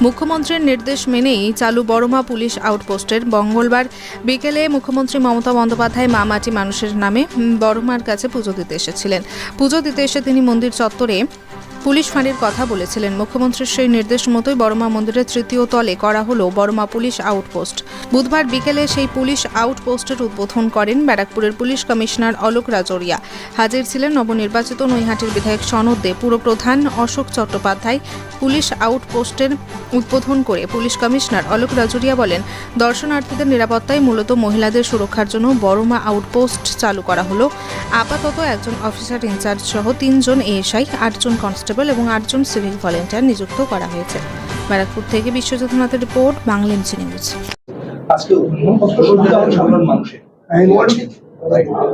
মুখ্যমন্ত্রীর নির্দেশ মেনেই চালু বড়মা পুলিশ আউটপোস্টের মঙ্গলবার বিকেলে মুখ্যমন্ত্রী মমতা বন্দ্যোপাধ্যায় মামাটি মানুষের নামে বড়মার কাছে পুজো দিতে এসেছিলেন। পুজো দিতে এসে তিনি মন্দির চত্বরে পুলিশ ফাঁড়ির কথা বলেছিলেন। মুখ্যমন্ত্রীর সেই নির্দেশ মতোই বড়মা মন্দিরের তৃতীয় তলে করা হলো বড়মা পুলিশ আউটপোস্ট। বুধবার বিকেলে সেই পুলিশ আউটপোস্টের উদ্বোধন করেন ব্যারাকপুরের পুলিশ কমিশনার অলোক রাজরিয়া। হাজির ছিলেন নবনির্বাচিত নৈহাটির বিধায়ক সনদ দে, পুরপ্রধান অশোক চট্টোপাধ্যায়। পুলিশ আউটপোস্টের উদ্বোধন করে পুলিশ কমিশনার অলোক রাজরিয়া বলেন, দর্শনার্থীদের নিরাপত্তায় মূলত মহিলাদের সুরক্ষার জন্য বড়মা আউটপোস্ট চালু করা হলো। আপাতত একজন অফিসার ইনচার্জ সহ তিনজন এএসআই, আটজন কনস্টেবল এবং আটজন সিভিল ভলেন্টিয়ার নিযুক্ত করা হয়েছে। ব্যারাকপুর থেকে বিশ্বজিৎ নাথের রিপোর্ট বাংলা এমসি নিউজ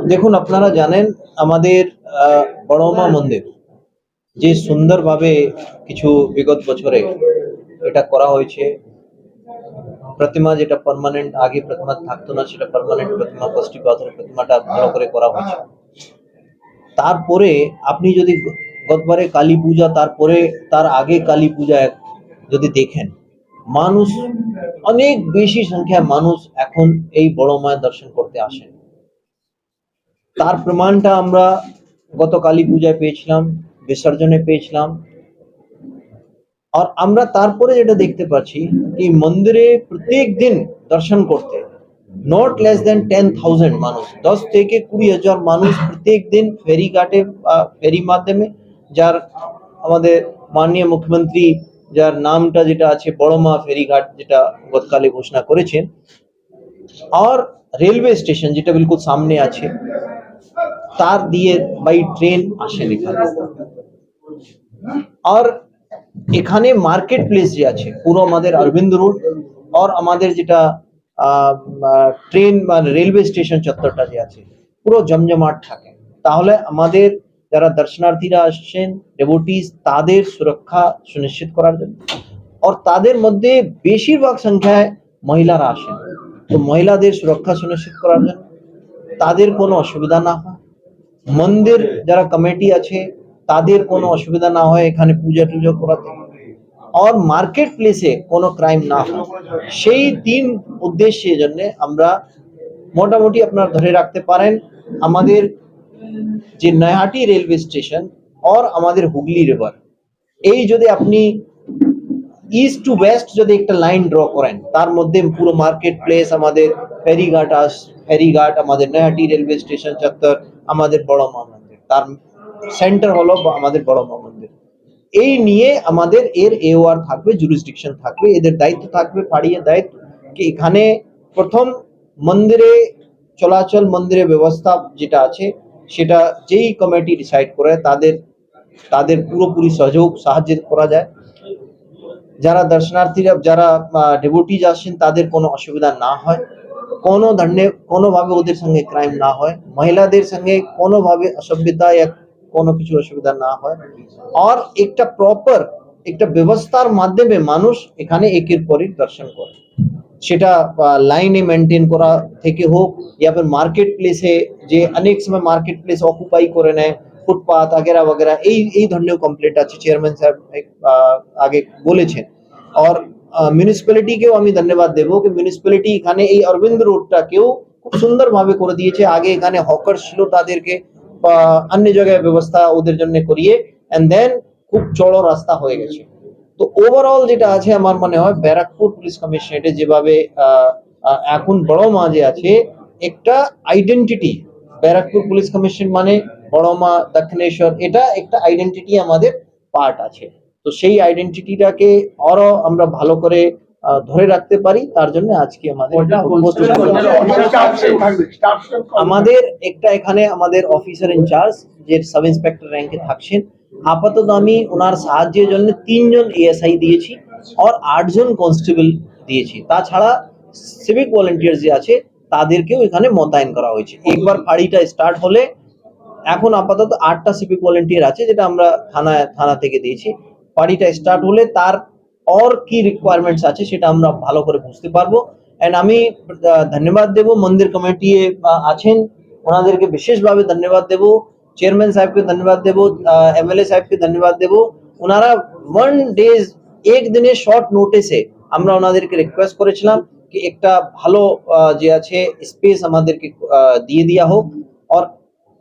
দেখুন আপনারা জানেন আমাদের আহ, বড়মা মন্দির যে সুন্দরভাবে কিছু বিগত বছরে এটা করা হয়েছে। প্রতিমা যেটা পার্মানেন্ট আগে প্রতিমা থাকতো না সেটা পার্মানেন্ট প্রতিমা কষ্টি পাথরের প্রতিমাটা ভালো করে করা হয়েছে। তারপরে আপনি যদি গতবারে কালী পূজা, তারপরে, তার আগে কালী পূজা এক- যদি দেখেন, মানুষ, অনেক বেশি সংখ্যায় মানুষ এখন এই বড় মায়ের দর্শন করতে আসেন। তার প্রমাণটা আমরা গত কালী পূজায় পেয়েছিলাম, বিসর্জনে পেয়েছিলাম। আর আমরা তারপরে যেটা দেখতে পাচ্ছি কি, মন্দিরে প্রত্যেক দিন দর্শন করতে not less than ten thousand মানুষ, দশ থেকে কুড়ি হাজার মানুষ প্রত্যেক দিন ফেরি ঘাটে বা ফেরি মাধ্যমে যার আমাদের মাননীয় মুখ্যমন্ত্রী, যার নামটা যেটা আছে বড়মা ফেরিঘাট, যেটা গতকালে ঘোষণা করেছেন, আর রেলওয়ে স্টেশন যেটা বিলকুল সামনে আছে, তার দিয়ে বাই ট্রেন আসেন এখানে। আর এখানে মার্কেট প্লেস যে আছে, পুরো আমাদের অরবিন্দ রোড, আর আমাদের যেটা ট্রেন বা রেলওয়ে স্টেশন চত্বরটা যে আছে, পুরো জমজমাট থাকে। তাহলে আমাদের যারা দর্শনার্থীরা আসছেন ডেভোটিস তাদের সুরক্ষা সুনিশ্চিত করার জন্য। আর তাদের মধ্যে বেশিরভাগ সংখ্যায় মহিলারা আসেন। তো মহিলাদের সুরক্ষা সুনিশ্চিত করার জন্য তাদের কোনো অসুবিধা না হয়। মন্দির যারা কমিটি আছে, তাদের কোনো অসুবিধা না হয় এখানে পূজা টুজো করাতে। আর মার্কেট প্লেসে কোনো ক্রাইম না হয়। সেই তিন উদ্দেশ্যের জন্য আমরা মোটামুটি আপনার ধরে রাখতে পারেন, আমাদের যে নয়াহাটি রেলওয়ে স্টেশন আর আমাদের হুগলি রিভার, এই যদি আপনি ইস্ট টু ওয়েস্ট যদি একটা লাইন ড্র করেন, তার মধ্যে পুরো মার্কেট প্লেস আমাদের ফেরিঘাট আস, ফেরিঘাট আমাদের নয়াহাটি রেলওয়ে স্টেশন চত্বর, আমাদের বড় মা মন্দির, তার সেন্টার হলো আমাদের বড় মা মন্দির। এই নিয়ে আমাদের এর এওআর থাকবে জুরিসডিকশন থাকবে, এদের দায়িত্ব থাকবে, পাড়িয়ে দায়িত্ব। কি এখানে প্রথম মন্দিরে চলাচল, মন্দিরের ব্যবস্থা যেটা আছে সেটা যেই কমিটি ডিসাইড করে, তাদের তাদের পুরোপুরি সহযোগ সাহায্য করা যায়। যারা দর্শনার্থীরা, যারা ডেভোটিজ আসেন, তাদের কোনো অসুবিধা না হয়। কোনো ধরনের, কোনোভাবে ওদের সঙ্গে ক্রাইম না হয়। মহিলাদের সঙ্গে কোনোভাবে অসভ্যতা या কোনো কিছু অসুবিধা না হয়। আর একটা প্রপার একটা ব্যবস্থার মাধ্যমে মানুষ এখানে একের পর এক দর্শন করে। সেটা লাইনে মেনটেন করা থেকে হোক या फिर মার্কেট প্লেসে যে অনেক সময় মার্কেট প্লেস অকুপাই করে নেয় ফুটপাথ আগেরা वगैरह এই এই ধরনের কমপ্লেন্ট আছে চেয়ারম্যান সাহেব এক, আহ, আগে বলেছেন আর মিউনিসিপ্যালিটিকেও আমি ধন্যবাদ দেবো কি মিউনিসিপ্যালিটি এখানে এই অরবিন্দ রোডটাকেও খুব সুন্দরভাবে করে দিয়েছে আগে এখানে হকার ছিল তাদেরকে বা অন্য জায়গায় ব্যবস্থা ওদের জন্য করিয়ে এন্ড দেন খুব চড়ো রাস্তা হয়ে গেছে তো ওভারঅল যেটা আছে আমার মনে হয় ব্যারাকপুর পুলিশ কমিশনারেটে যেভাবে এখন বড় মা যে আছে একটা আইডেন্টিটি ব্যারাকপুর পুলিশ কমিশন মানে বড় মা দক্ষিণেশ্বর এটা একটা আইডেন্টিটি আমাদের পার্ট আছে। তো সেই আইডেন্টিটিটাকে আরও আমরা ভালো করে আহ, ধরে রাখতে পারি তার জন্য আজকে আমাদের। আমাদের একটা এখানে আমাদের অফিসার ইনচার্জ যে সাব ইন্সপেক্টর র্যাঙ্কে থাকছেন আপাতত আমি ওনার সাহায্যের জন্য তিনজন এএসআই দিয়েছি আর আটজন কনস্টেবল দিয়েছি। তাছাড়া সিভিক ভলেন্টিয়ার যে আছে, তাদেরকেও এখানে মোতায়েন করা হয়েছে। একবার ফাঁড়িটা স্টার্ট হলে, এখন আপাতত আটটা সিভিক ভলেন্টিয়ার আছে, যেটা আমরা থানা থানা থেকে দিয়েছি। ফাঁড়িটা স্টার্ট হলে তার और কি রিকোয়ারমেন্টস আছে, সেটা আমরা ভালো করে বুঝতে পারব। এন্ড আমি ধন্যবাদ দেব মন্দির কমিটি আছেন। ওনাদেরকে বিশেষভাবে ধন্যবাদ দেব। চেয়ারম্যান সাহেবকে ধন্যবাদ দেব এমএলএ সাহেবকে ধন্যবাদ দেব ওনারা ওয়ান ডেজ একদিনের শর্ট নোটিসে আমরা ওনাদেরকে রিকোয়েস্ট করেছিলাম কি একটা ভালো আহ, যে আছে স্পেস আমাদেরকে আহ, দিয়ে দেওয়া হোক। আর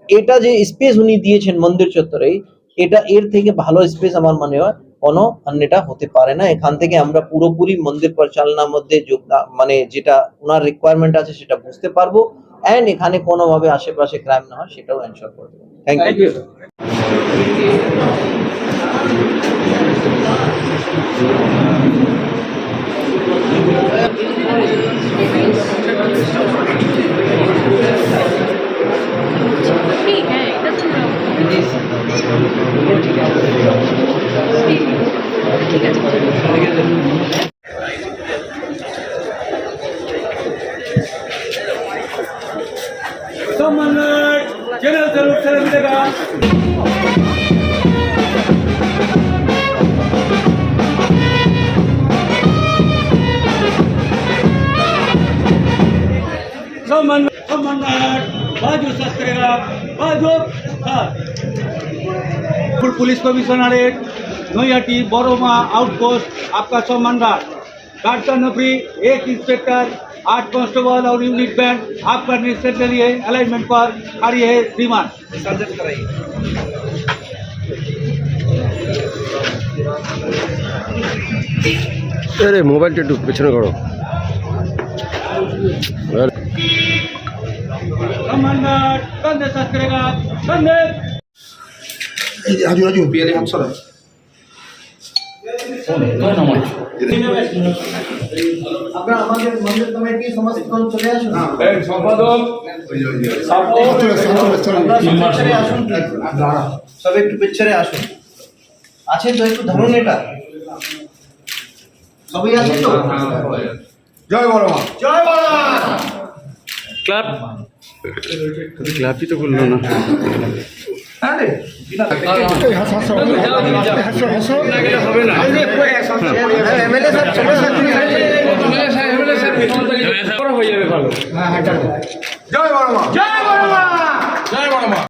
এটা যে স্পেস উনি দিয়েছেন মন্দির চত্বরে এটা এর থেকে ভালো স্পেস আমার মনে হয় কোনো অন্যটা হতে পারে না। এখান থেকে আমরা পুরোপুরি মন্দির পরিচালনার মধ্যে যোগদান মানে যেটা ওনার রিকোয়ারমেন্ট আছে সেটা বুঝতে পারব। এন্ড এখানে কোনোভাবে আশেপাশে ক্রাইম না হয় সেটাও অ্যান্সার করবে থ্যাংক ইউ ठीक हाथ पुलिस कमिश्नरेट नोयाटी बोरोमा आउटपोस्ट आपका सम्मान गार्ड गार्ड का नौकरी एक इंस्पेक्टर आठ कांस्टेबल और यूनिट बैंड आपका निरीक्षण के लिए अलाइनमेंट पर और यह है विसर्जन अरे मोबाइल टेटू पिछड़े करो। कमांडर बंदे साथ करेगा। कंधे आजू राजू पीएलए हम सर। চলে আসুন? সব একটু পিকচারে আসুন। আছে তো একটু ধরুন এটা। সবাই আছে তো? জয় বড় মা। জয় বাবা ক্লাবই তো করল না আসুন জয় বড় জয় বড় জয় বড়